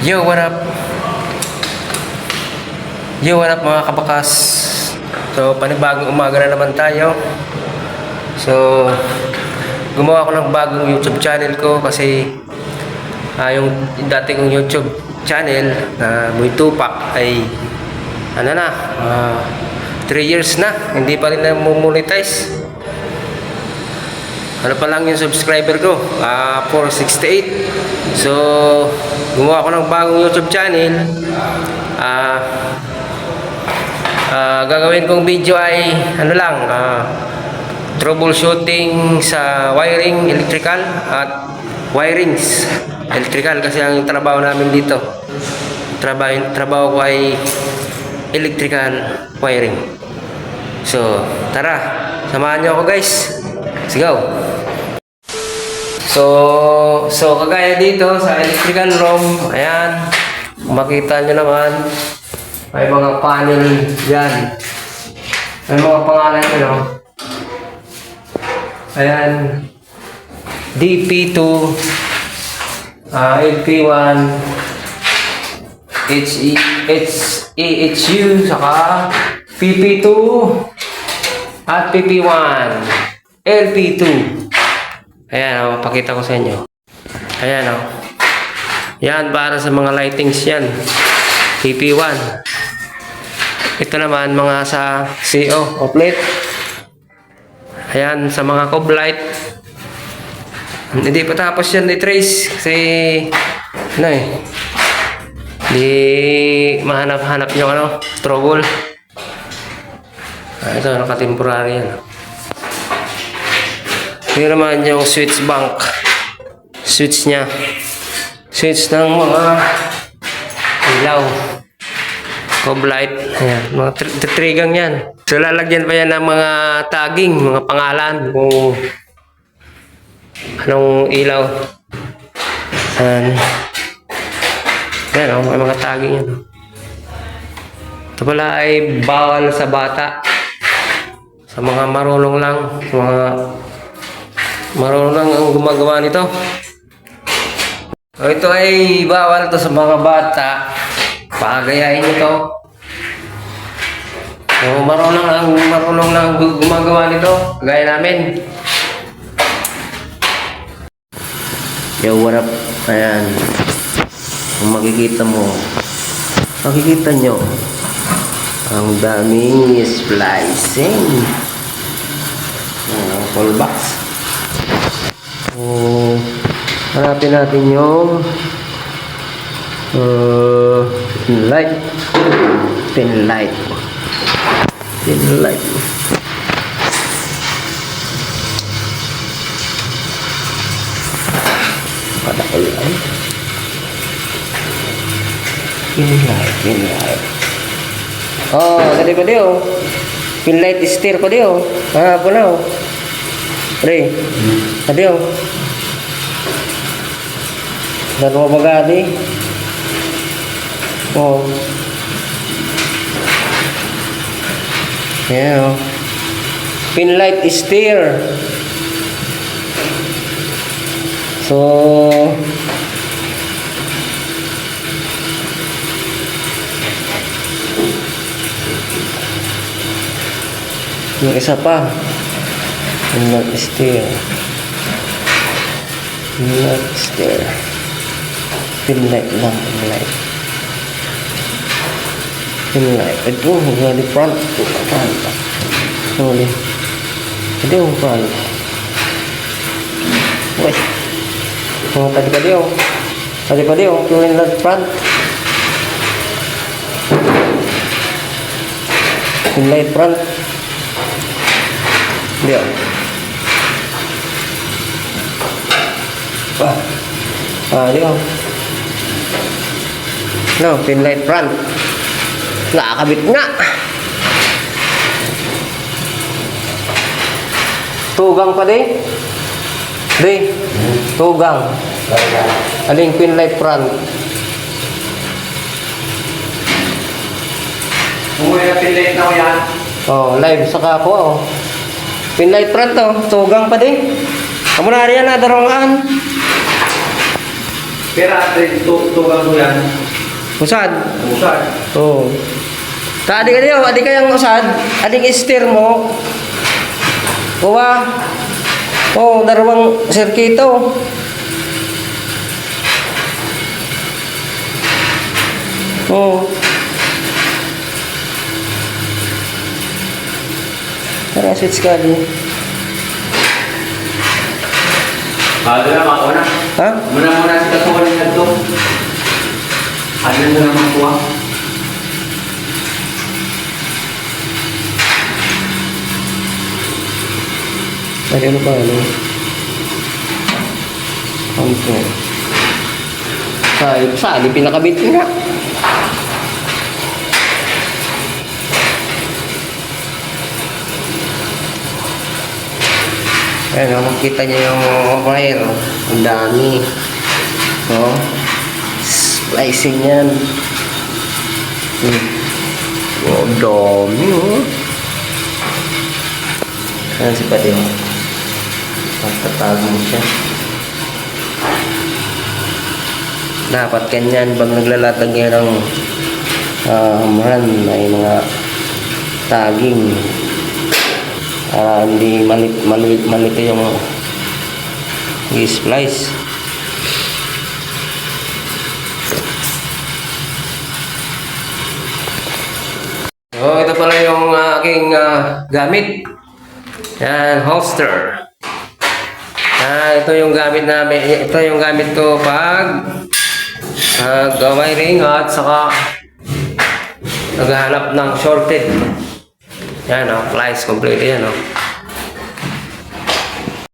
Yo, what up? Yo, what up mga kabakas? So, panibagong umaga na naman tayo. So, gumawa ko ng bagong YouTube channel ko kasi ah, yung dati kong YouTube channel na Muy Tupak ay ano na, 3 years na, hindi pa rin na monetize. Ano pa lang yung subscriber ko? Ah, 468. So, gumawa ko ng bagong YouTube channel. Ah, ah, gagawin kong video ay ano lang, ah, troubleshooting sa wiring electrical at wirings electrical kasi ang trabaho namin dito. Trabaho, trabaho ko ay electrical wiring. So, tara, samahan niyo ako guys. Let's go. So, so kagaya dito sa electrical room, ayan, makita nyo naman, may mga panel yan. May mga pangalan nyo, no? Ayan, DP2, ah, LP1, HE, H, EHU, saka PP2, at PP1, LP2. Ayan, oh, pakita ko sa inyo. Ayan, oh. Yan, para sa mga lightings yan. PP1. Ito naman, mga sa CO, outlet. Ayan, sa mga cob light. Hindi pa tapos yan i-trace kasi, ano eh, di mahanap-hanap yung ano, trouble. Ah, ito, naka-temporary yan. oh. Ito naman yung switch bank. Switch niya. Switch ng mga ilaw. Cob light. Ayan. Mga tr- tritrigang yan. So lalagyan pa yan ng mga tagging, mga pangalan. Kung anong ilaw. Ayan. Ayan, oh, may mga tagging yan. Ito pala ay bawal sa bata. Sa mga marunong lang. Sa mga marunong ang gumagawa nito. Ito ay bawal to sa mga bata. Pagayain nito. So, marunong lang, marunong lang gu- gumagawa nito. Gaya namin. Yo, what up? Ayan. Kung makikita mo, makikita nyo, ang daming splicing. Ayan, full box. So, hanapin natin yung uh, pin light. Pin light. Pin light. Pada ko yan. Pin light, pin light. Oh, tadi pa dio. Pin light steer pa dio. Ah, po na oh. Pre. Tadi oh. Dalawa bagadi. Oh. Yeah. oh. Pin light steer. So, yung isa pa. Pin light steer. Pin light steer. Pin light lang, pin light. Pin light. Ito, nga di front. Ito, front. Sorry. Ito, front. Wait. Oh, tadi pa dio. Tadi pa dio, pin light front. Pin light front. Dio. Wah. Ah, dio. No, pin light front. Nakakabit nga. Tugang pa din. Di. Tugang. Aling pin light front. Umuwi na pinlate na ko yan. Oh, live sa ako oh. Pin light front to. Tugang pa din. Kamu na riyan na darongan. Pero ate, tutugan ko yan. Usad. Usad. Oo. Ta adi ka diyo, adi ka yung usad, ading steer mo. Kuha. Oh, darwang sirkito. Oh. Tara, switch ka di. Bago na mauna. Ha? Muna muna si kasukan ng nagdo. Ano na naman kuha? Ay, ano ba, ano? Ano to? Ay, saan? Yung pinakabit nga. Ayan, oh, makita niyo yung wire. oh. Ang dami. Oh. Splicing yan. Hmm. Oh, dami, oh. Ayan si Pati, oh. Magtatago mo siya. Dapat ganyan pag naglalatag yan ng uh, run ay mga tagging para hindi malit malit malito yung i-splice. So, ito pala yung aking ah, gamit. Yan, holster. Ah, ito yung gamit namin. Ito yung gamit ko pag uh, wiring at saka naghahanap ng shorted. Yan oh, plies complete yan oh.